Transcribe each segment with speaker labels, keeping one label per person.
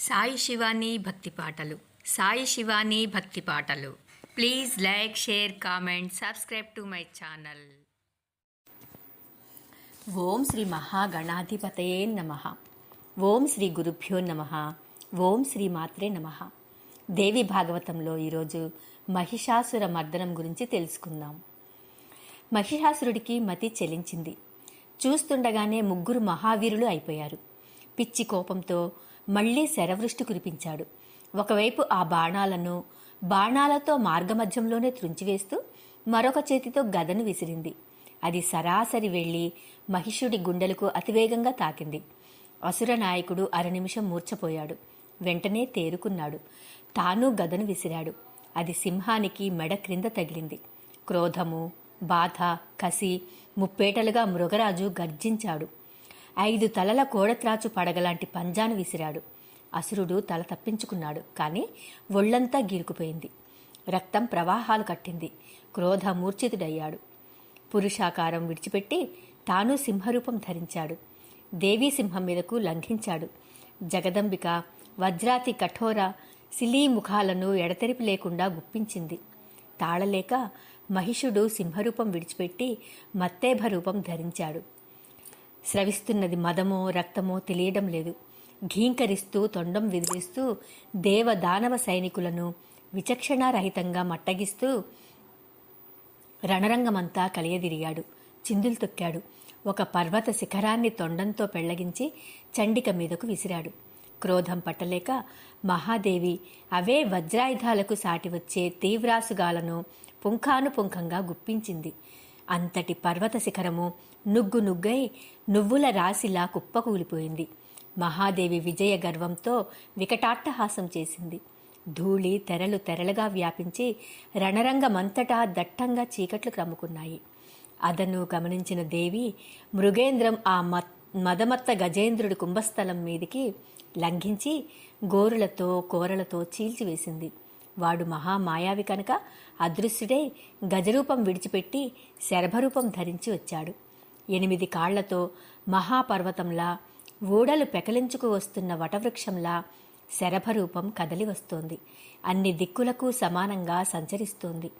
Speaker 1: సాయి శివాని భక్తి పాటలు. సాయి శివాని భక్తి పాటలు. Please like share comment subscribe to my channel.
Speaker 2: ఓం శ్రీ మహాగణాధిపతయే నమ. ఓం శ్రీ గురుభ్యో నమ. ఓం శ్రీ మాత్రే నమ. దేవి భాగవతంలో ఈరోజు మహిషాసుర మర్దనం గురించి తెలుసుకుందాం. మహిషాసురుడికి మతి చెలించింది. చూస్తుండగానే ముగ్గురు మహావీరులు అయిపోయారు. పిచ్చి కోపంతో మళ్ళీ శరవృష్టి కురిపించాడు. ఒకవైపు ఆ బాణాలను బాణాలతో మార్గమధ్యంలోనే త్రుంచివేస్తూ మరొక చేతితో గదను విసిరింది. అది సరాసరి వెళ్ళి మహిషుడి గుండెలకు అతివేగంగా తాకింది. అసుర నాయకుడు అరనిమిషం మూర్ఛపోయాడు. వెంటనే తేరుకున్నాడు. తాను గదను విసిరాడు. అది సింహానికి మెడ క్రింద తగిలింది. క్రోధము బాధ కసి ముప్పేటలుగా మృగరాజు గర్జించాడు. ఐదు తలల కోడత్రాచు పడగలాంటి పంజాను విసిరాడు. అసురుడు తల తప్పించుకున్నాడు. కానీ ఒళ్ళంతా గీరుకుపోయింది. రక్తం ప్రవాహాలు కట్టింది. క్రోధ మూర్ఛితుడయ్యాడు పురుషాకారం విడిచిపెట్టి తాను సింహరూపం ధరించాడు. దేవీ సింహం మీదకు లంఘించాడు. జగదంబిక వజ్రాతి కఠోర సిలీ ముఖాలను ఎడతెరిపి లేకుండా గుప్పించింది. తాళలేక మహిషుడు సింహరూపం విడిచిపెట్టి మత్తేభ రూపం ధరించాడు. స్రవిస్తున్నది మదమో రక్తమో తెలియడం లేదు. ఘీంకరిస్తూ తొండం విదిలిస్తూ దేవదానవ సైనికులను విచక్షణారహితంగా మట్టగిస్తూ రణరంగమంతా కలియదిరిగాడు. చిందులు తొక్కాడు. ఒక పర్వత శిఖరాన్ని తొండంతో పెళ్ళగించి చండిక మీదకు విసిరాడు. క్రోధం పట్టలేక మహాదేవి అవే వజ్రాయుధాలకు సాటి వచ్చే తీవ్రాసుగాలను పుంఖానుపుంఖంగా గుప్పించింది. అంతటి పర్వత శిఖరము నుగ్గు నుగ్గై నువ్వుల రాశిలా కుప్పకూలిపోయింది. మహాదేవి విజయ గర్వంతో వికటాట్టహాసం చేసింది. ధూళి తెరలు తెరలుగా వ్యాపించి రణరంగమంతటా దట్టంగా చీకట్లు క్రమ్ముకున్నాయి. అదను గమనించిన దేవి మృగేంద్రం ఆ మదమత్త గజేంద్రుడి కుంభస్థలం మీదికి లంఘించి గోరులతో కోరలతో చీల్చివేసింది. వాడు మహామాయావి కనుక అదృశ్యుడై గజరూపం విడిచిపెట్టి శరభరూపం ధరించి వచ్చాడు. ఎనిమిది కాళ్ళతో మహాపర్వతంలా ఊడలు పెకలించుకు వస్తున్న వటవృక్షంలా శరభరూపం కదలి వస్తోంది. అన్ని దిక్కులకు సమానంగా సంచరిస్తోంది.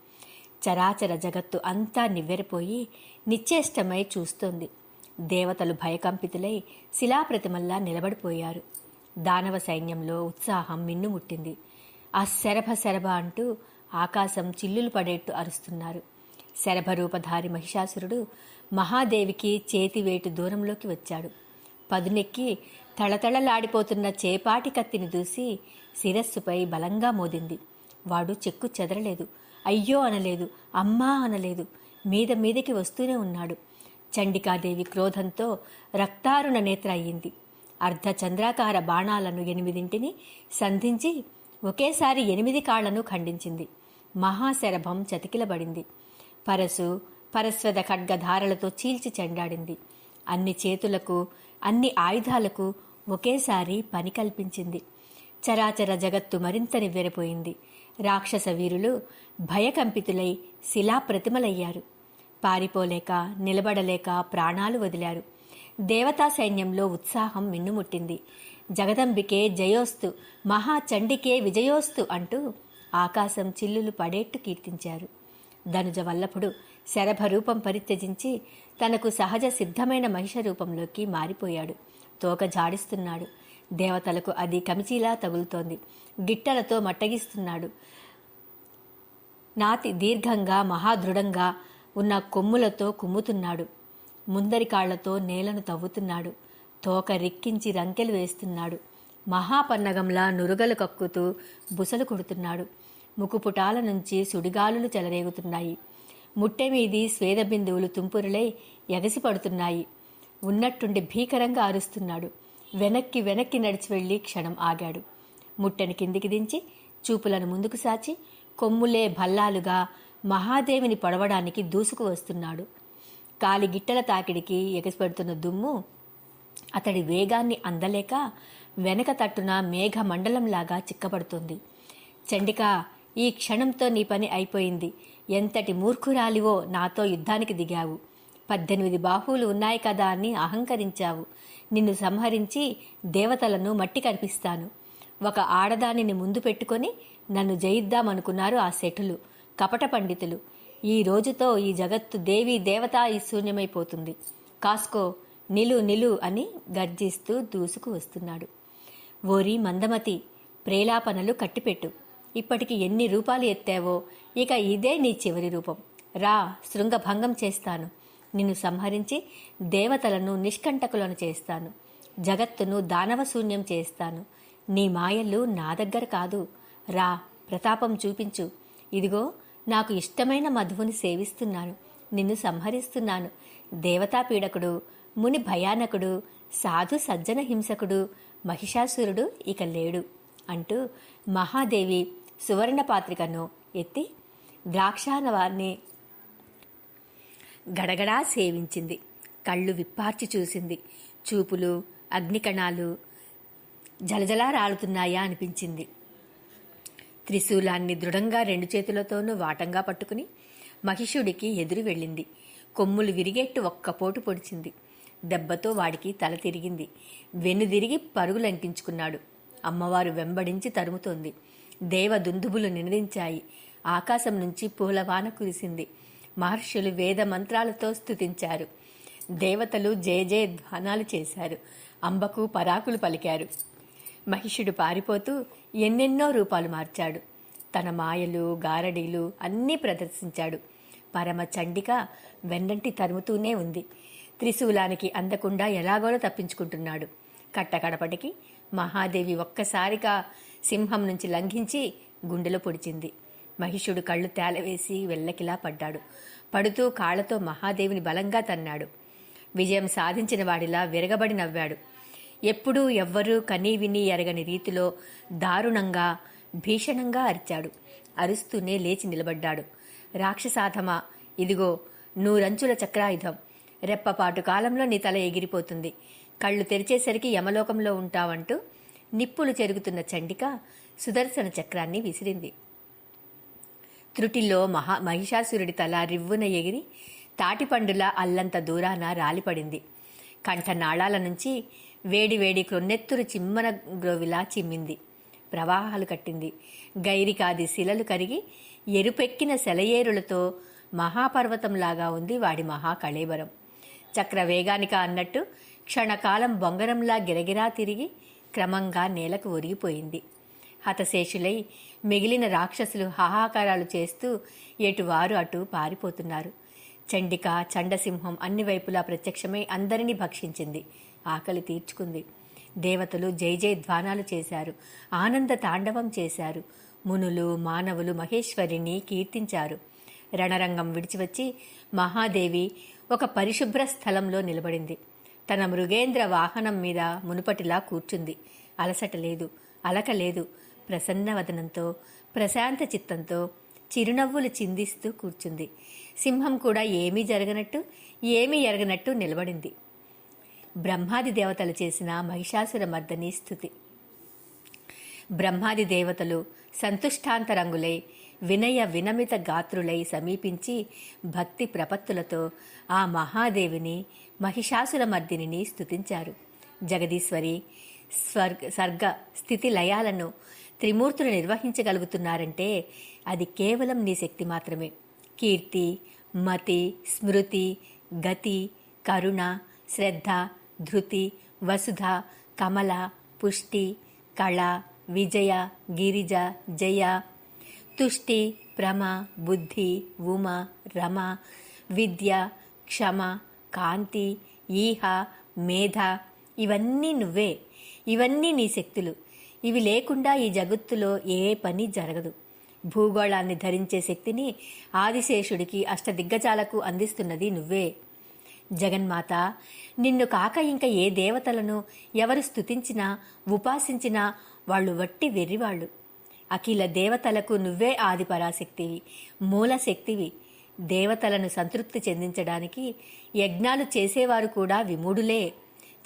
Speaker 2: చరాచర జగత్తు అంతా నివ్వెరపోయి నిశ్చేష్టమై చూస్తోంది. దేవతలు భయకంపితులై శిలాప్రతిమల్లా నిలబడిపోయారు. దానవ సైన్యంలో ఉత్సాహం మిన్నుముట్టింది. ఆ శరభ శరభ అంటూ ఆకాశం చిల్లులు పడేట్టు అరుస్తున్నారు. శరభరూపధారి మహిషాసురుడు మహాదేవికి చేతివేటు దూరంలోకి వచ్చాడు. పదునెక్కి తళతళలాడిపోతున్న చేపాటి కత్తిని దూసి శిరస్సుపై బలంగా మోదింది. వాడు చెక్కు చెదరలేదు. అయ్యో అనలేదు. అమ్మా అనలేదు. మీద మీదకి వస్తూనే ఉన్నాడు. చండికాదేవి క్రోధంతో రక్తారుణ నేత్ర అయ్యింది. అర్ధ చంద్రాకార బాణాలను ఎనిమిదింటిని సంధించి ఒకేసారి ఎనిమిది కాళ్ళను ఖండించింది. మహాశరభం చతికిలబడింది. పరసు పరస్వద ఖడ్గధారలతో చీల్చి చెండాడింది. అన్ని చేతులకు అన్ని ఆయుధాలకు ఒకేసారి పని కల్పించింది. చరాచర జగత్తు మరింత నివ్వెరపోయింది. రాక్షస వీరులు భయకంపితులై శిలా ప్రతిమలయ్యారు పారిపోలేక నిలబడలేక ప్రాణాలు వదిలారు. దేవతా సైన్యంలో ఉత్సాహం మిన్నుముట్టింది. జగదంబికే జయోస్తు మహాచండికే విజయోస్తు అంటూ ఆకాశం చిల్లులు పడేట్టు కీర్తించారు. ధనుజ వల్లభుడు శరభ రూపం పరిత్యజించి తనకు సహజ సిద్ధమైన మహిష రూపంలోకి మారిపోయాడు. తోక జాడిస్తున్నాడు. దేవతలకు అది కమిచీలా తగులుతోంది. గిట్టలతో మట్టగిస్తున్నాడు. నాతి దీర్ఘంగా మహాదృఢంగా ఉన్న కొమ్ములతో కుమ్ముతున్నాడు. ముందరి కాళ్ళతో నేలను తవ్వుతున్నాడు. తోక రిక్కించి రంకెలు వేస్తున్నాడు. మహాపన్నగంలా నురుగలు కక్కుతూ బుసలు కొడుతున్నాడు. ముకుపుటాల నుంచి సుడిగాలులు చెలరేగుతున్నాయి. ముట్టె మీది స్వేద బిందువులు తుంపురులై ఎగసి పడుతున్నాయి. ఉన్నట్టుండి భీకరంగా అరుస్తున్నాడు. వెనక్కి వెనక్కి నడిచి వెళ్ళి క్షణం ఆగాడు. ముట్టెని కిందికి దించి చూపులను ముందుకు సాచి కొమ్ములే భల్లాలుగా మహాదేవిని పడవడానికి దూసుకు వస్తున్నాడు. కాలి గిట్టల తాకిడికి ఎగసిపెడుతున్న దుమ్ము అతడి వేగాన్ని అందలేక వెనక తట్టున మేఘ మండలంలాగా చిక్కబడుతుంది. చండిక ఈ క్షణంతో నీ పని అయిపోయింది. ఎంతటి మూర్ఖురాలివో నాతో యుద్ధానికి దిగావు. పద్దెనిమిది బాహువులు ఉన్నాయి కదా అని అహంకరించావు. నిన్ను సంహరించి దేవతలను మట్టి కనిపిస్తాను. ఒక ఆడదానిని ముందు పెట్టుకొని నన్ను జయిద్దామనుకున్నారు ఆ శఠులు కపట పండితులు. ఈ రోజుతో ఈ జగత్తు దేవి దేవత ఈ శూన్యమైపోతుంది. కాస్కో నిలు నిలు అని గర్జిస్తూ దూసుకు వస్తున్నాడు. ఓరి మందమతి ప్రేలాపనలు కట్టిపెట్టు. ఇప్పటికి ఎన్ని రూపాలు ఎత్తావో ఇక ఇదే నీ చివరి రూపం. రా శృంగభంగం చేస్తాను. నిన్ను సంహరించి దేవతలను నిష్కంటకులను చేస్తాను. జగత్తును దానవశూన్యం చేస్తాను. నీ మాయలు నా దగ్గర కాదు. రా ప్రతాపం చూపించు. ఇదిగో నాకు ఇష్టమైన మధువుని సేవిస్తున్నాను. నిన్ను సంహరిస్తున్నాను. దేవతా పీడకుడు ముని భయానకుడు సాధు సజ్జన హింసకుడు మహిషాసురుడు ఇక లేడు అంటూ మహాదేవి సువర్ణ పాత్రికను ఎత్తి ద్రాక్షానవాన్ని గడగడా సేవించింది. కళ్ళు విప్పార్చి చూసింది. చూపులు అగ్నికణాలు జలజలా రాలుతున్నాయా అనిపించింది. త్రిశూలాన్ని దృఢంగా రెండు చేతులతోనూ వాటంగా పట్టుకుని మహిషుడికి ఎదురు వెళ్ళింది. కొమ్ములు విరిగేట్టు ఒక్కపోటు పొడిచింది. దెబ్బతో వాడికి తల తిరిగింది. వెనుదిరిగి పరుగులంకించుకున్నాడు. అమ్మవారు వెంబడించి తరుముతోంది. దేవ దుందుబులు నినదించాయి. ఆకాశం నుంచి పూలవాన కురిసింది. మహర్షులు వేద మంత్రాలతో స్తుతించారు. దేవతలు జయ జయ ధ్వానాలు చేశారు. అంబకు పరాకులు పలికారు. మహిషుడు పారిపోతూ ఎన్నెన్నో రూపాలు మార్చాడు. తన మాయలు గారడీలు అన్నీ ప్రదర్శించాడు. పరమ చండిక వెన్నంటి తరుముతూనే ఉంది. త్రిశూలానికి అందకుండా ఎలాగోలో తప్పించుకుంటున్నాడు. కట్టకడపటికి మహాదేవి ఒక్కసారిగా సింహం నుంచి లంఘించి గుండెలో పొడిచింది. మహిషుడు కళ్ళు తేలవేసి వెళ్ళకిలా పడ్డాడు. పడుతూ కాళ్ళతో మహాదేవిని బలంగా తన్నాడు. విజయం సాధించిన వాడిలా విరగబడి నవ్వాడు. ఎప్పుడూ ఎవ్వరూ కనీ విని ఎరగని రీతిలో దారుణంగా భీషణంగా అరిచాడు. అరుస్తూనే లేచి నిలబడ్డాడు. రాక్షసాధమా ఇదిగో నూరంచుల చక్రాయుధం. రెప్పపాటు కాలంలో నీ తల ఎగిరిపోతుంది. కళ్ళు తెరిచేసరికి యమలోకంలో ఉంటావంటూ నిప్పులు చెరుగుతున్న చండిక సుదర్శన చక్రాన్ని విసిరింది. త్రుటిలో మహా మహిషాసురుడి తల రివ్వున ఎగిరి తాటిపండుల అల్లంత దూరాన రాలిపడింది. కంఠనాళాల నుంచి వేడివేడి క్రొన్నెత్తురు చిమ్మన గ్రోవిలా చిమ్మింది. ప్రవాహాలు కట్టింది. గైరికాది శిలలు కరిగి ఎరుపెక్కిన సెలయేరులతో మహాపర్వతంలాగా ఉంది వాడి మహాకళేబరం. చక్రవేగానిక అన్నట్టు క్షణకాలం బొంగరంలా గిరగిరా తిరిగి క్రమంగా నేలకు ఒరిగిపోయింది. హతశేషులై మిగిలిన రాక్షసులు హాహాకారాలు చేస్తూ ఎటువారు అటు పారిపోతున్నారు. చండిక చండసింహం అన్ని వైపులా ప్రత్యక్షమై అందరినీ భక్షించింది. ఆకలి తీర్చుకుంది. దేవతలు జై జై ధ్వానాలు చేశారు. ఆనంద తాండవం చేశారు. మునులు మానవులు మహేశ్వరిని కీర్తించారు. రణరంగం విడిచివచ్చి మహాదేవి ఒక పరిశుభ్ర స్థలంలో నిలబడింది. తన మృగేంద్ర వాహనం మీద మునుపటిలా కూర్చుంది. అలసట లేదు అలక లేదు. ప్రసన్నవదనంతో ప్రశాంత చిత్తంతో చిరునవ్వులు చిందిస్తూ కూర్చుంది. సింహం కూడా ఏమీ జరగనట్టు ఏమీ ఎరగనట్టు నిలబడింది. బ్రహ్మాది దేవతలు చేసిన మహిషాసుర మర్దని స్థుతి. బ్రహ్మాది దేవతలు సంతుష్టాంతరంగులై వినయ వినమిత గాత్రులై సమీపించి భక్తి ప్రపత్తులతో ఆ మహాదేవిని మహిషాసుల మర్దిని స్తుతించారు. జగదీశ్వరి స్వర్గ సర్గ స్థితి లయాలను త్రిమూర్తులు నిర్వహించగలుగుతున్నారంటే అది కేవలం నీ శక్తి మాత్రమే. కీర్తి మతి స్మృతి గతి కరుణ శ్రద్ధ ధృతి వసుధ కమల పుష్టి కళ విజయ గిరిజ జయ తుష్టి ప్రమ బుద్ధి ఉమ రమ విద్య క్షమ కాంతి ఈహ మేధ ఇవన్నీ నువ్వే. ఇవన్నీ నీ శక్తులు. ఇవి లేకుండా ఈ జగత్తులో ఏ పని జరగదు. భూగోళాన్ని ధరించే శక్తిని ఆదిశేషుడికి అష్టదిగ్గజాలకు అందిస్తున్నది నువ్వే. జగన్మాత నిన్ను కాక ఇంకా ఏ దేవతలను ఎవరు స్తుతించినా ఉపాసించినా వాళ్ళు వట్టి వెర్రివాళ్ళు. అఖిల దేవతలకు నువ్వే ఆది పరాశక్తివి మూల శక్తివి. దేవతలను సంతృప్తి చెందించడానికి యజ్ఞాలు చేసేవారు కూడా విమూఢులే.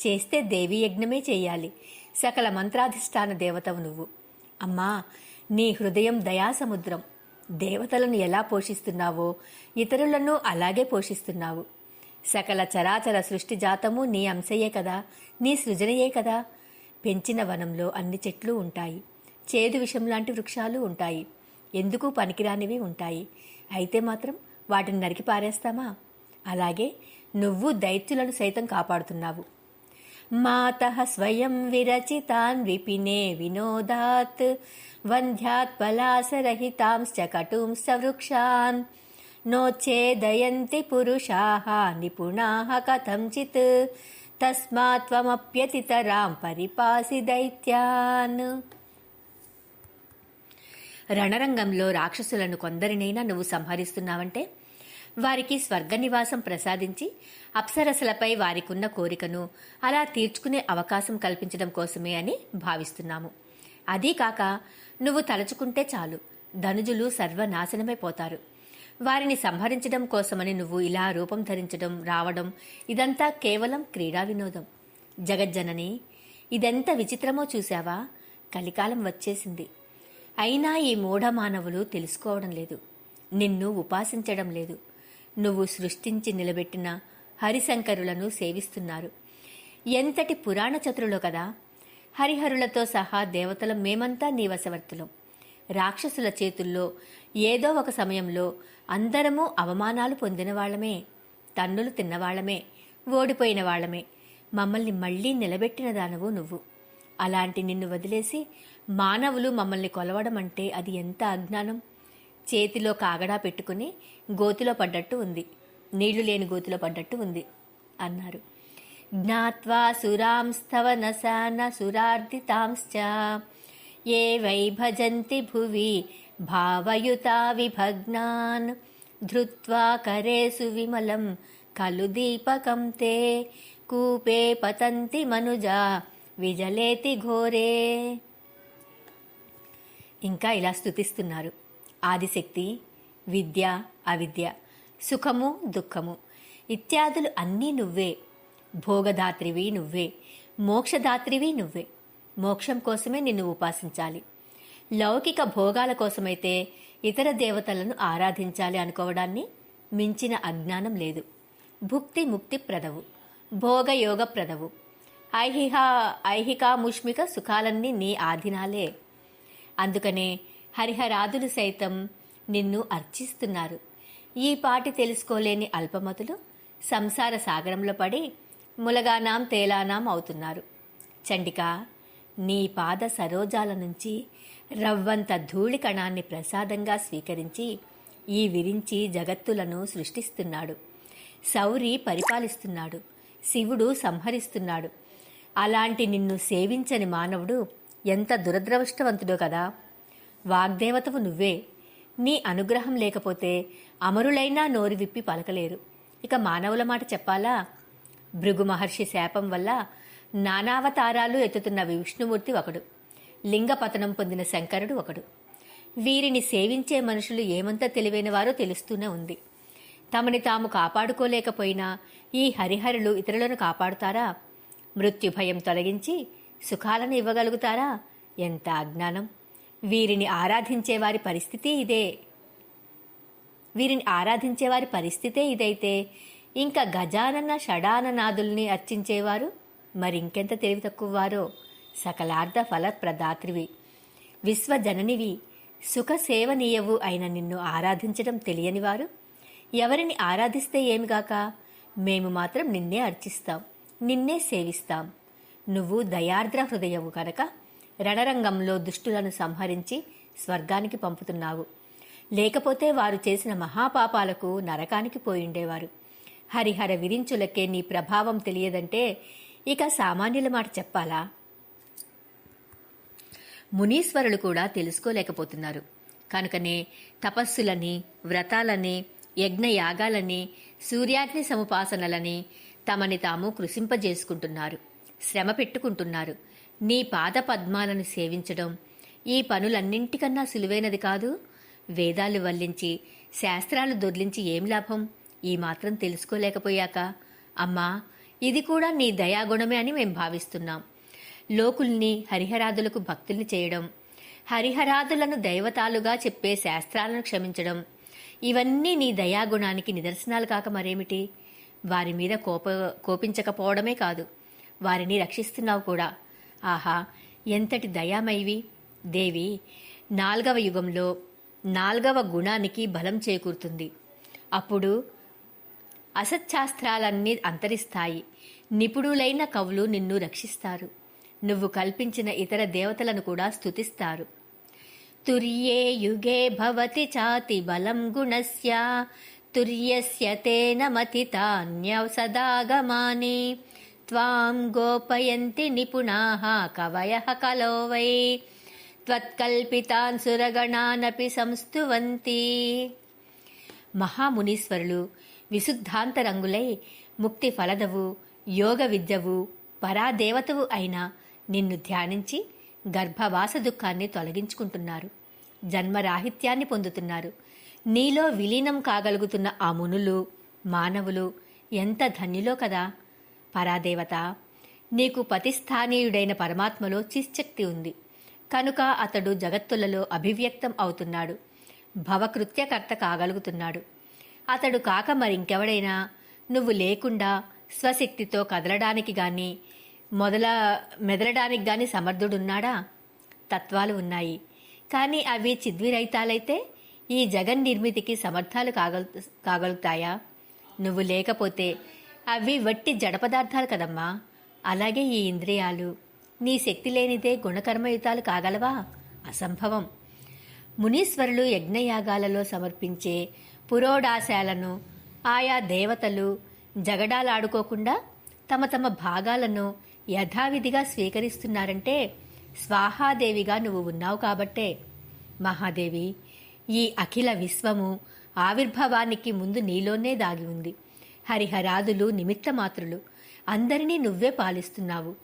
Speaker 2: చేస్తే దేవీ యజ్ఞమే చేయాలి. సకల మంత్రాధిష్టాన దేవతవు నువ్వు. అమ్మా నీ హృదయం దయాసముద్రం. దేవతలను ఎలా పోషిస్తున్నావో ఇతరులను అలాగే పోషిస్తున్నావు. సకల చరాచర సృష్టి జాతము నీ అంశయే కదా నీ సృజనయే కదా. పెంచిన వనంలో అన్ని చెట్లు ఉంటాయి. చేదు విషం లాంటి వృక్షాలు ఉంటాయి. ఎందుకు పనికిరానివి ఉంటాయి? అయితే మాత్రం వాటిని నరికి పారేస్తామా? అలాగే నువ్వు దైత్యులను సైతం కాపాడుతున్నావు. మాత స్వయం విరచితాన్ విపినే వినోదాత్ వంధ్యాత్ పలాసరహితాంశ్చ కటూంశ్చ వృక్షాన్ నోచ్ఛేదయంతి పురుషాः నిపుణాः కథంచిత్ తస్మాత్వమప్యతితరాం పరిపాసి దైత్యాన్. రణరంగంలో రాక్షసులను కొందరినైనా నువ్వు సంహరిస్తున్నావంటే? వారికి స్వర్గ నివాసం ప్రసాదించి అప్సరసలపై వారికున్న కోరికను అలా తీర్చుకునే అవకాశం కల్పించడం కోసమే అని భావిస్తున్నాము. అదీ కాక నువ్వు తలుచుకుంటే చాలు. ధనుజులు సర్వనాశనమైపోతారు వారిని సంహరించడం కోసమని నువ్వు ఇలా రూపం ధరించడం రావడం ఇదంతా కేవలం క్రీడా వినోదం. జగజ్జనని ఇదెంత విచిత్రమో చూశావా? కలికాలం వచ్చేసింది. అయినా ఈ మూఢమానవులు తెలుసుకోవడం లేదు. నిన్ను ఉపాసించడం లేదు. నువ్వు సృష్టించి నిలబెట్టిన హరిశంకరులను సేవిస్తున్నారు. ఎంతటి పురాణ చతురులో కదా? హరిహరులతో సహా దేవతల మేమంతా నీ వశవర్తులం. రాక్షసుల చేతుల్లో ఏదో ఒక సమయంలో అందరము అవమానాలు పొందిన వాళ్ళమే తన్నులు తిన్నవాళ్ళమే ఓడిపోయిన వాళ్ళమే. మమ్మల్ని మళ్ళీ నిలబెట్టిన దానవు నువ్వు. అలాంటి నిన్ను వదిలేసి మానవులు మమ్మల్ని కొలవడం అంటే అది ఎంత అజ్ఞానం? చేతిలో కాగడా పెట్టుకుని గోతిలో పడ్డట్టు ఉంది. నీళ్ళు లేని గోతిలో పడ్డట్టు ఉంది అన్నారు. జ్ఞాత్వా సురాంస్తవ నశాన సురార్దితాంశ్చ. ఏ వై భజంతి భువి భావయుతా విభగ్నాన్ ధృత్వా కరేసు విమలం ఖలు దీపకం తే. కూపే పతంతి మనుజా. విజలేతి ఘోరే. ఇంకా ఇలా స్తుతిస్తున్నారు. ఆదిశక్తి విద్య అవిద్య సుఖము దుఃఖము. ఇత్యాదులు అన్నీ నువ్వే. భోగదాత్రివి నువ్వే. మోక్షదాత్రివి నువ్వే. మోక్షం కోసమే నిన్ను ఉపాసించాలి. లౌకిక భోగాల కోసమైతే ఇతర దేవతలను ఆరాధించాలి అనుకోవడాన్ని మించిన అజ్ఞానం లేదు. భుక్తి ముక్తి ప్రదవు. భోగయోగ ప్రదవు. ఐహిక ఐహికాముష్మిక సుఖాలన్నీ నీ ఆధీనాలే. అందుకనే హరిహరాదులు సైతం నిన్ను అర్చిస్తున్నారు. ఈ పాటి తెలుసుకోలేని అల్పమతులు సంసార సాగరంలో పడి ములగానాం తేలానాం అవుతున్నారు. చండిక నీ పాద సరోజాల నుంచి రవ్వంత ధూళి కణాన్ని ప్రసాదంగా స్వీకరించి ఈ విరించి జగత్తులను సృష్టిస్తున్నాడు. సౌరి పరిపాలిస్తున్నాడు. శివుడు సంహరిస్తున్నాడు. అలాంటి నిన్ను సేవించని మానవుడు ఎంత దురదృష్టవంతుడో కదా. వాగ్దేవతవు నువ్వే. నీ అనుగ్రహం లేకపోతే అమరులైనా నోరు విప్పి పలకలేరు. ఇక మానవుల మాట చెప్పాలా? భృగు మహర్షి శాపం వల్ల నానావతారాలు ఎత్తుతున్న విష్ణుమూర్తి ఒకడు. లింగపతనం పొందిన శంకరుడు ఒకడు. వీరిని సేవించే మనుషులు ఏమంత తెలివైనవారో తెలుస్తూనే ఉంది. తమని తాము కాపాడుకోలేకపోయినా ఈ హరిహరులు ఇతరులను కాపాడుతారా? మృత్యు భయం తొలగించి సుఖాలను ఇవ్వగలుగుతారా? ఎంత అజ్ఞానం. వీరిని ఆరాధించే వారి పరిస్థితి ఇదే. వీరిని ఆరాధించే వారి పరిస్థితే ఇదైతే. ఇంకా గజానన షడాననాదుల్ని అర్చించేవారు మరింకెంత తెలివి తక్కువవారో. సకలార్థ ఫలప్రదాత్రివి విశ్వజననివి. సుఖ సేవనీయవు అయిన నిన్ను ఆరాధించడం తెలియనివారు. ఎవరిని ఆరాధిస్తే ఏమిగాక మేము మాత్రం నిన్నే అర్చిస్తాం. నిన్నే సేవిస్తాం. నువ్వు దయార్ద్ర హృదయవు కనుక రణరంగంలో దుష్టులను సంహరించి స్వర్గానికి పంపుతున్నావు. లేకపోతే వారు చేసిన మహాపాపాలకు నరకానికి పోయిండేవారు హరిహర విరించులకే నీ ప్రభావం తెలియదంటే ఇక సామాన్యుల మాట చెప్పాలా? మునీశ్వరులు కూడా తెలుసుకోలేకపోతున్నారు. కనుకనే తపస్సులని వ్రతాలని యజ్ఞయాగాలని సూర్యాగ్ని సముపాసనలని తమని తాము కృషింపజేసుకుంటున్నారు శ్రమ పెట్టుకుంటున్నారు. నీ పాద పద్మాలను సేవించడం ఈ పనులన్నింటికన్నా సులువైనది కాదు. వేదాలు వల్లించి శాస్త్రాలు దొర్లించి ఏం లాభం? ఈ మాత్రం తెలుసుకోలేకపోయాక. అమ్మా ఇది కూడా నీ దయాగుణమే అని మేం భావిస్తున్నాం. లోకుల్ని హరిహరాదులకు భక్తుల్ని చేయడం హరిహరాదులను దైవతాలుగా చెప్పే శాస్త్రాలను క్షమించడం ఇవన్నీ నీ దయాగుణానికి నిదర్శనాలు కాక మరేమిటి? వారి మీద కోప కోపించకపోవడమే కాదు. వారిని రక్షిస్తున్నావు కూడా. ఆహా ఎంతటి దయామైవి దేవి నాల్గవ యుగంలో నాల్గవ గుణానికి బలం చేకూరుతుంది. అప్పుడు అసత్శాస్త్రాలన్నీ అంతరిస్తాయి. నిపుణులైన కవులు నిన్ను రక్షిస్తారు. నువ్వు కల్పించిన ఇతర దేవతలను కూడా స్తుతిస్తారు. తుర్యే యుగే భవతి చాతి బలం గుణస్య తుర్యస్య తేన మతితాన్యవసదాగమాని త్వాం గోపయంతి నిపుణాః కవయః కలో వై. త్వత్కల్పితాన్ సురగణానపి సంస్తువంతి. మహామునీశ్వరులు విశుద్ధాంతరంగులై ముక్తి ఫలదవు యోగ విద్యవు పరాదేవతవు అయిన నిన్ను ధ్యానించి గర్భవాస దుఃఖాన్ని తొలగించుకుంటున్నారు. జన్మరాహిత్యాన్ని పొందుతున్నారు. నీలో విలీనం కాగలుగుతున్న ఆ మునులు మానవులు ఎంత ధన్యులో కదా? పరాదేవత నీకు పతిస్థానీయుడైన పరమాత్మలో చిశక్తి ఉంది. కనుక అతడు జగత్తులలో అభివ్యక్తం అవుతున్నాడు. భవకృత్యకర్త కాగలుగుతున్నాడు. అతడు కాక మరింకెవడైనా? నువ్వు లేకుండా స్వశక్తితో కదలడానికి గాని మొదల మెదలడానికి గాని సమర్థుడున్నాడా? తత్వాలు ఉన్నాయి. కానీ అవి చిద్విరహితాలైతే ఈ జగన్ నిర్మితికి సమర్థాలు కాగలు కాగలుగుతాయా? నువ్వు లేకపోతే అవి వట్టి జడ పదార్థాలు కదమ్మా. అలాగే ఈ ఇంద్రియాలు. నీ శక్తి లేనిదే గుణకర్మయుతాలు కాగలవా? అసంభవం. మునీశ్వరులు యజ్ఞయాగాలలో సమర్పించే పురోడాశాలను ఆయా దేవతలు జగడాలాడుకోకుండా తమ తమ భాగాలను యథావిధిగా స్వీకరిస్తున్నారంటే స్వాహాదేవిగా నువ్వు ఉన్నావు కాబట్టే. మహాదేవి ఈ అఖిల విశ్వము ఆవిర్భావానికి ముందు నీలోనే దాగి ఉంది. హరిహరాదులు నిమిత్తమాత్రులు అందరినీ నువ్వే పాలిస్తున్నావు.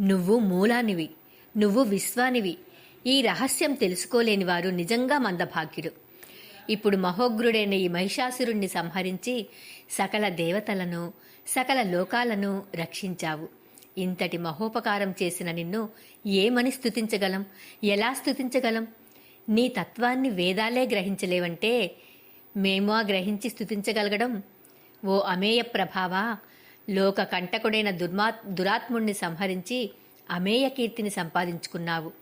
Speaker 2: నువ్వు మూలానివి నువ్వు విశ్వానివి. ఈ రహస్యం తెలుసుకోలేని వారు నిజంగా మందభాగ్యులు. ఇప్పుడు మహోగ్రుడైన ఈ మహిషాసురుణ్ణి సంహరించి సకల దేవతలను సకల లోకాలను రక్షించావు. ఇంతటి మహోపకారం చేసిన నిన్ను ఏమని స్థుతించగలం ఎలా స్థుతించగలం నీ తత్వాన్ని వేదాలే గ్రహించలేవంటే మేమా గ్రహించి స్థుతించగలగడం ఓ అమేయ ప్రభావా లోక కంటకుడైన దుర్మా దురాత్ముణ్ణి సంహరించి అమేయ కీర్తిని సంపాదించుకున్నావు.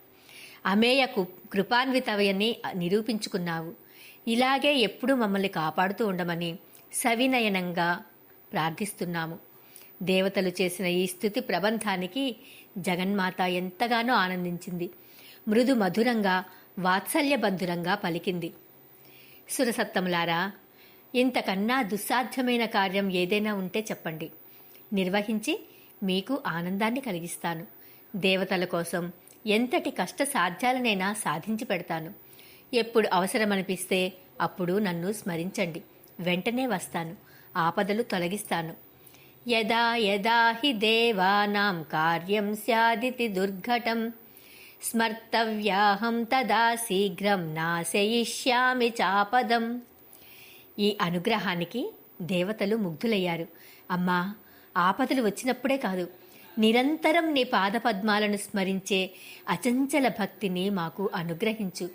Speaker 2: అమేయ కు- కృపాన్వితవయని నిరూపించుకున్నావు. ఇలాగే ఎప్పుడూ మమ్మల్ని కాపాడుతూ ఉండమని సవినయనంగా ప్రార్థిస్తున్నాము. దేవతలు చేసిన ఈ స్థుతి ప్రబంధానికి జగన్మాత ఎంతగానో ఆనందించింది. మృదు మధురంగా వాత్సల్యబంధురంగా పలికింది. సురసత్తములారా ఇంతకన్నా దుస్సాధ్యమైన కార్యం ఏదైనా ఉంటే చెప్పండి. నిర్వహించి మీకు ఆనందాన్ని కలిగిస్తాను. దేవతల కోసం ఎంతటి కష్ట సాధ్యాలనైనా సాధించి పెడతాను. ఎప్పుడు అవసరమనిపిస్తే అప్పుడు నన్ను స్మరించండి. వెంటనే వస్తాను. ఆపదలు తొలగిస్తాను. యదా యదా హి దేవానాం కార్యం స్యాదితి దుర్ఘటం. స్మర్తవ్యాహం తదా శీఘ్రం నాశయిష్యామి చాపదం. ఈ అనుగ్రహానికి దేవతలు ముగ్ధులయ్యారు. అమ్మా ఆపదలు వచ్చినప్పుడే కాదు నిరంతరం నీ పాదపద్మాలను స్మరించే అచంచల భక్తిని మాకు అనుగ్రహించు.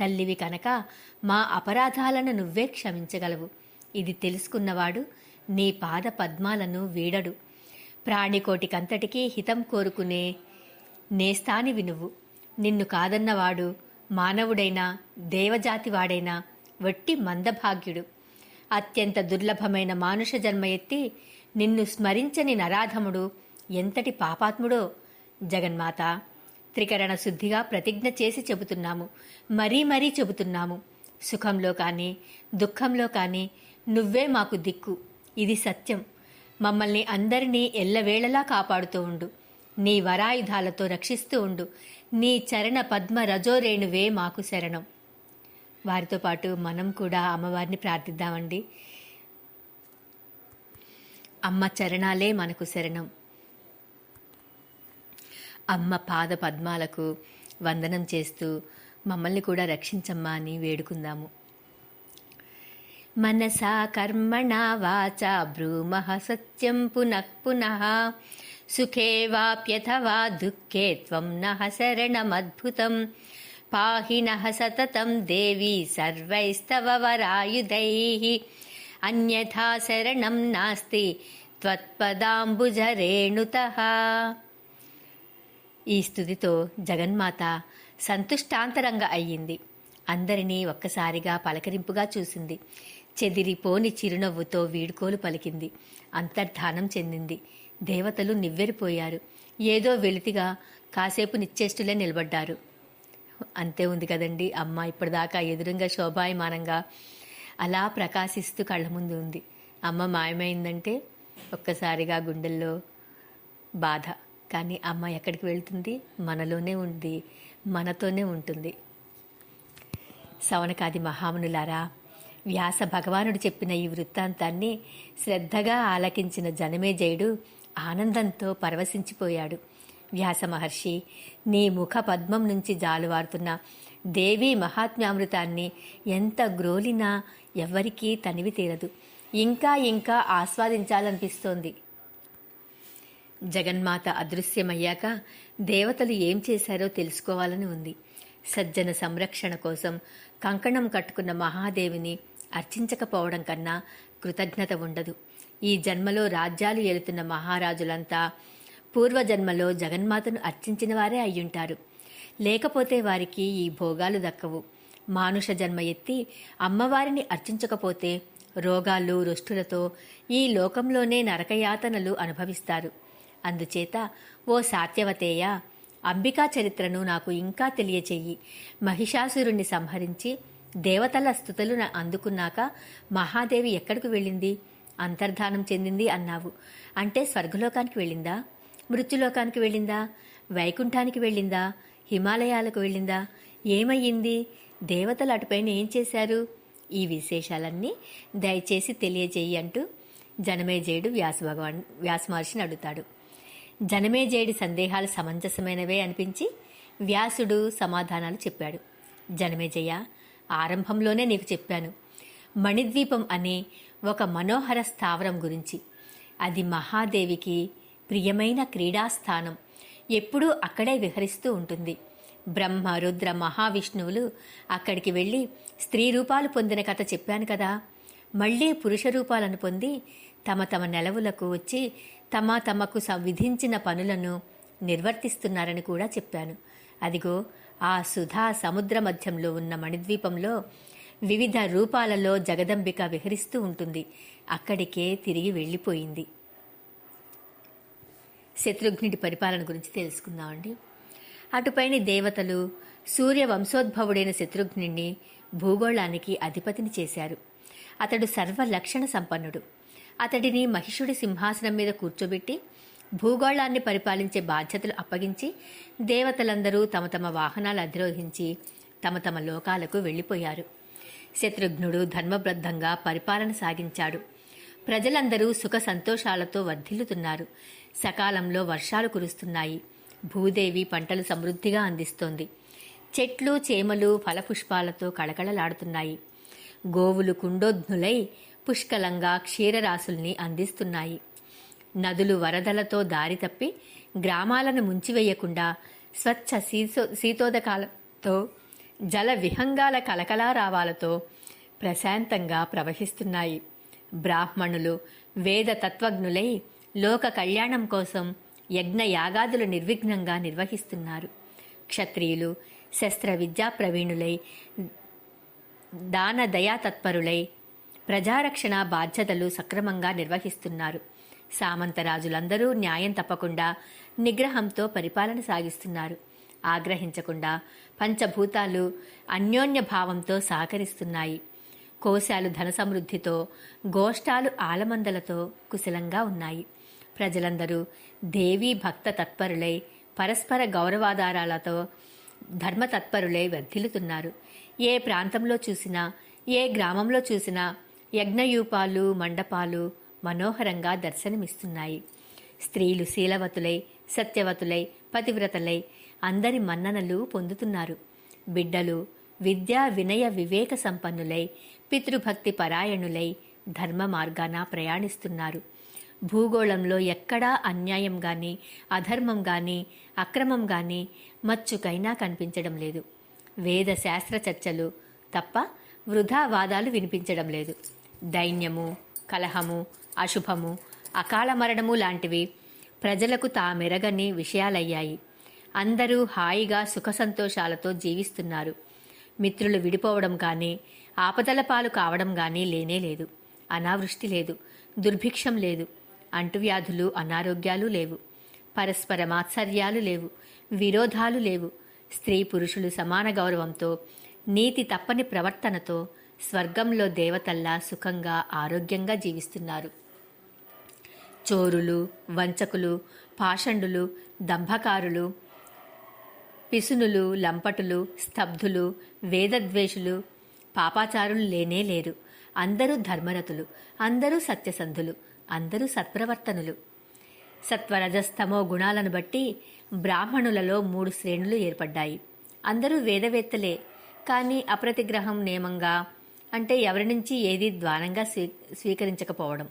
Speaker 2: తల్లివి కనుక మా అపరాధాలను నువ్వే క్షమించగలవు. ఇది తెలుసుకున్నవాడు నీ పాద పద్మాలను వీడడు. ప్రాణికోటికంతటికీ హితం కోరుకునే నేస్తానివి నువ్వు. నిన్ను కాదన్నవాడు మానవుడైనా దేవజాతివాడైనా వట్టి మందభాగ్యుడు. అత్యంత దుర్లభమైన మానుష జన్మ ఎత్తి నిన్ను స్మరించని నరాధముడు ఎంతటి పాపాత్ముడో. జగన్మాత త్రికరణ శుద్ధిగా ప్రతిజ్ఞ చేసి చెబుతున్నాము. మరీ మరీ చెబుతున్నాము. సుఖంలో కానీ దుఃఖంలో కానీ నువ్వే మాకు దిక్కు. ఇది సత్యం. మమ్మల్ని అందరినీ ఎల్లవేళలా కాపాడుతూ ఉండు. నీ వరాయుధాలతో రక్షిస్తూ ఉండు. నీ చరణ పద్మ రజోరేణువే మాకు శరణం. వారితో పాటు మనం కూడా అమ్మవారిని ప్రార్థిద్దామండి. అమ్మ చరణాలే మనకు శరణం. అమ్మ పాద పద్మాలకు వందనం చేస్తూ మమ్మల్ని కూడా రక్షించమ్మా అని వేడుకుందాము. మనసా కర్మణా వాచా బ్రూమః సత్యం పునః పునః. సుఖే వాప్యథవా దుఃఖే త్వం నః శరణమద్భుతం. పాహి నః సతతం దేవి సర్వైస్తవ వరాయుధైః. అన్యథా శరణం నాస్తి త్వత్పదాంబుజరేణుతః. ఈ స్థుతితో జగన్మాత సంతుష్టాంతరంగా అయ్యింది. అందరినీ ఒక్కసారిగా పలకరింపుగా చూసింది. చెదిరిపోని చిరునవ్వుతో వీడుకోలు పలికింది. అంతర్ధానం చెందింది. దేవతలు నివ్వెరిపోయారు. ఏదో వెలితిగా కాసేపు నిశ్చేష్టులే నిలబడ్డారు. అంతే ఉంది కదండి. అమ్మ ఇప్పటిదాకా ఎదురుగా శోభాయమానంగా అలా ప్రకాశిస్తూ కళ్ళ ముందు ఉంది. అమ్మ మాయమైందంటే ఒక్కసారిగా గుండెల్లో బాధ. కానీ అమ్మ ఎక్కడికి వెళ్తుంది? మనలోనే ఉంది. మనతోనే ఉంటుంది. సవనకాది మహామునులారా వ్యాస భగవానుడు చెప్పిన ఈ వృత్తాంతాన్ని శ్రద్ధగా ఆలకించిన జనమేజయుడు ఆనందంతో పరవశించిపోయాడు. వ్యాస మహర్షి నీ ముఖ పద్మం నుంచి జాలువారుతున్న దేవీ మహాత్మ్యామృతాన్ని ఎంత గ్రోలినా ఎవ్వరికీ తనివి తీరదు. ఇంకా ఇంకా ఆస్వాదించాలనిపిస్తోంది. జగన్మాత అదృశ్యమయ్యాక దేవతలు ఏం చేశారో తెలుసుకోవాలని ఉంది. సజ్జన సంరక్షణ కోసం కంకణం కట్టుకున్న మహాదేవిని అర్చించకపోవడం కన్నా కృతజ్ఞత ఉండదు. ఈ జన్మలో రాజ్యాలు ఏలుతున్న మహారాజులంతా పూర్వజన్మలో జగన్మాతను అర్చించిన వారే అయ్యుంటారు. లేకపోతే వారికి ఈ భోగాలు దక్కవు. మానుష జన్మ ఎత్తి అమ్మవారిని అర్చించకపోతే రోగాలు రుష్టులతో ఈ లోకంలోనే నరకయాతనలు అనుభవిస్తారు. అందుచేత ఓ సాత్యవతేయ అంబికా చరిత్రను నాకు ఇంకా తెలియచేయి మహిషాసురుణ్ణి సంహరించి దేవతల స్థుతులు అందుకున్నాక మహాదేవి ఎక్కడికి వెళ్ళింది? అంతర్ధానం చెందింది అన్నావు. అంటే స్వర్గలోకానికి వెళ్ళిందా? మృత్యులోకానికి వెళ్ళిందా? వైకుంఠానికి వెళ్ళిందా? హిమాలయాలకు వెళ్ళిందా? ఏమయ్యింది? దేవతలు అటుపైన ఏం చేశారు? ఈ విశేషాలన్నీ దయచేసి తెలియజేయి అంటూ జనమేజయుడు వ్యాస భగవాన్ వ్యాస మహర్షిని అడుగుతాడు. జనమేజయుడి సందేహాలు సమంజసమైనవే అనిపించి వ్యాసుడు సమాధానాలు చెప్పాడు. జనమేజయ ఆరంభంలోనే నీకు చెప్పాను. మణిద్వీపం అనే ఒక మనోహర స్థావరం గురించి. అది మహాదేవికి ప్రియమైన క్రీడాస్థానం. ఎప్పుడూ అక్కడే విహరిస్తూ ఉంటుంది. బ్రహ్మ రుద్ర మహావిష్ణువులు అక్కడికి వెళ్ళి స్త్రీ రూపాలు పొందిన కథ చెప్పాను కదా. మళ్ళీ పురుష రూపాలను పొంది తమ తమ నెలవులకు వచ్చి తమ తమకు సం- విధించిన పనులను నిర్వర్తిస్తున్నారని కూడా చెప్పాను. అదిగో ఆ సుధా సముద్ర మధ్యంలో ఉన్న మణిద్వీపంలో వివిధ రూపాలలో జగదంబిక విహరిస్తూ ఉంటుంది. అక్కడికే తిరిగి వెళ్ళిపోయింది. శత్రుఘ్నుడి పరిపాలన గురించి తెలుసుకుందామండి. అటుపైన దేవతలు సూర్య వంశోద్భవుడైన శత్రుఘ్నుడిని భూగోళానికి అధిపతిని చేశారు. అతడు సర్వ లక్షణ సంపన్నుడు. అతడిని మహిషుడి సింహాసనం మీద కూర్చోబెట్టి భూగోళాన్ని పరిపాలించే బాధ్యతలు అప్పగించి దేవతలందరూ తమ తమ వాహనాలు అధిరోహించి తమ తమ లోకాలకు వెళ్ళిపోయారు. శత్రుఘ్నుడు ధర్మబద్ధంగా పరిపాలన సాగించాడు. ప్రజలందరూ సుఖ సంతోషాలతో వర్ధిల్లుతున్నారు. సకాలంలో వర్షాలు కురుస్తున్నాయి. భూదేవి పంటలు సమృద్ధిగా అందిస్తోంది. చెట్లు చేమలు ఫలపుష్పాలతో కళకళలాడుతున్నాయి. గోవులు కుండోద్నులై పుష్కలంగా క్షీరరాశుల్ని అందిస్తున్నాయి. నదులు వరదలతో దారి తప్పి గ్రామాలను ముంచివేయకుండా స్వచ్ఛ శీతో శీతోదకాలతో జల విహంగాల కలకలారావాలతో ప్రశాంతంగా ప్రవహిస్తున్నాయి. బ్రాహ్మణులు వేద తత్వజ్ఞులై లోక కళ్యాణం కోసం యజ్ఞ యాగాదులు నిర్విఘ్నంగా నిర్వహిస్తున్నారు. క్షత్రియులు శస్త్ర విద్యా ప్రవీణులై దాన దయా తత్పరులై ప్రజారక్షణ బాధ్యతలు సక్రమంగా నిర్వహిస్తున్నారు. సామంతరాజులందరూ న్యాయం తప్పకుండా నిగ్రహంతో పరిపాలన సాగిస్తున్నారు. ఆగ్రహించకుండా పంచభూతాలు అన్యోన్య భావంతో సహకరిస్తున్నాయి. కోశాలు ధన సమృద్ధితో గోష్ఠాలు ఆలమందలతో కుశలంగా ఉన్నాయి. ప్రజలందరూ దేవీ భక్త తత్పరులై పరస్పర గౌరవాధారాలతో ధర్మతత్పరులై వర్ధిల్లుతున్నారు. ఏ ప్రాంతంలో చూసినా ఏ గ్రామంలో చూసినా యజ్ఞయూపాలు మండపాలు మనోహరంగా దర్శనమిస్తున్నాయి. స్త్రీలు శీలవతులై సత్యవతులై పతివ్రతలై అందరి మన్ననలు పొందుతున్నారు. బిడ్డలు విద్యా వినయ వివేక సంపన్నులై పితృభక్తి పరాయణులై ధర్మ మార్గాన ప్రయాణిస్తున్నారు. భూగోళంలో ఎక్కడా అన్యాయం గాని అధర్మం గాని అక్రమం గాని మచ్చుకైనా కనిపించడం లేదు. వేద శాస్త్ర చర్చలు తప్ప వృధా వాదాలు వినిపించడం లేదు. దైన్యము కలహము అశుభము అకాల మరణము లాంటివి ప్రజలకు తామెరగని విషయాలయ్యాయి. అందరూ హాయిగా సుఖ సంతోషాలతో జీవిస్తున్నారు. మిత్రులు విడిపోవడం కానీ ఆపదల పాలు కావడం కానీ లేనే లేదు. అనావృష్టి లేదు. దుర్భిక్షం లేదు. అంటువ్యాధులు అనారోగ్యాలు లేవు. పరస్పర మాత్సర్యాలు లేవు. విరోధాలు లేవు. స్త్రీ పురుషులు సమాన గౌరవంతో నీతి తప్పని ప్రవర్తనతో స్వర్గంలో దేవతల్లా సుఖంగా ఆరోగ్యంగా జీవిస్తున్నారు. చోరులు వంచకులు పాషండులు దంభకారులు పిసునులు లంపటులు స్తబ్ధులు వేదద్వేషులు పాపాచారులు లేనే లేరు. అందరూ ధర్మరతులు అందరూ సత్యసంధులు అందరూ సత్ప్రవర్తనులు. సత్వరజస్తమో గుణాలను బట్టి బ్రాహ్మణులలో మూడు శ్రేణులు ఏర్పడ్డాయి. అందరూ వేదవేత్తలే కానీ అప్రతిగ్రహం నియమంగా అంటే ఎవరి నుంచి ఏది ద్వానంగా స్వీ స్వీకరించకపోవడం.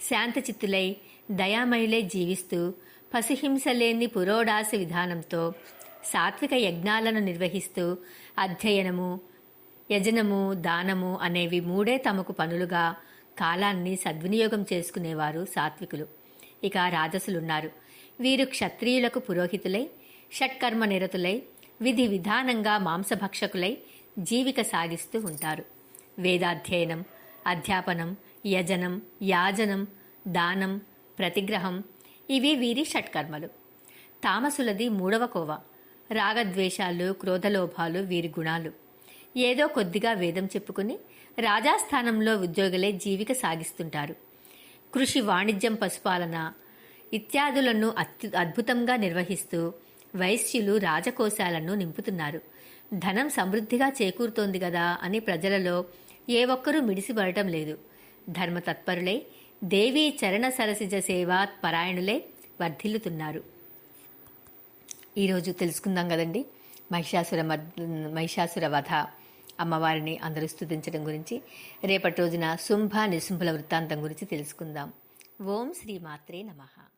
Speaker 2: శాంతచిత్తులై దయామయులై జీవిస్తూ పశుహింస లేని పురోడాస విధానంతో సాత్విక యజ్ఞాలను నిర్వహిస్తూ అధ్యయనము యజనము దానము అనేవి మూడే తమకు పనులుగా కాలాన్ని సద్వినియోగం చేసుకునేవారు సాత్వికులు. ఇక రాజసులున్నారు. వీరు క్షత్రియులకు పురోహితులై షట్కర్మ నిరతులై విధి విధానంగా మాంసభక్షకులై జీవిక సాగిస్తూ ఉంటారు. వేదాధ్యయనం అధ్యాపనం యజనం యాజనం దానం ప్రతిగ్రహం ఇవి వీరి షట్కర్మలు. తామసులది మూడవ కోవ రాగద్వేషాలు క్రోధలోభాలు వీరి గుణాలు. ఏదో కొద్దిగా వేదం చెప్పుకుని రాజాస్థానంలో ఉద్యోగులే జీవిక సాగిస్తుంటారు. కృషి వాణిజ్యం పశుపాలన ఇత్యాదులను అత్యు అద్భుతంగా నిర్వహిస్తూ వైశ్యులు రాజకోశాలను నింపుతున్నారు. ధనం సమృద్ధిగా చేకూరుతోంది కదా అని ప్రజలలో ఏ ఒక్కరూ మిడిసిపడటం లేదు. ధర్మతత్పరులై దేవీ చరణ సరసిజ సేవా పరాయణులే వర్ధిల్లుతున్నారు. ఈరోజు తెలుసుకుందాం కదండి. మహిషాసుర మద్ మహిషాసుర వధ అమ్మవారిని అందరూ స్థుతించడం గురించి. రేపటి రోజున శుంభ నిశుంభుల వృత్తాంతం గురించి తెలుసుకుందాం. ఓం శ్రీ మాత్రే నమః.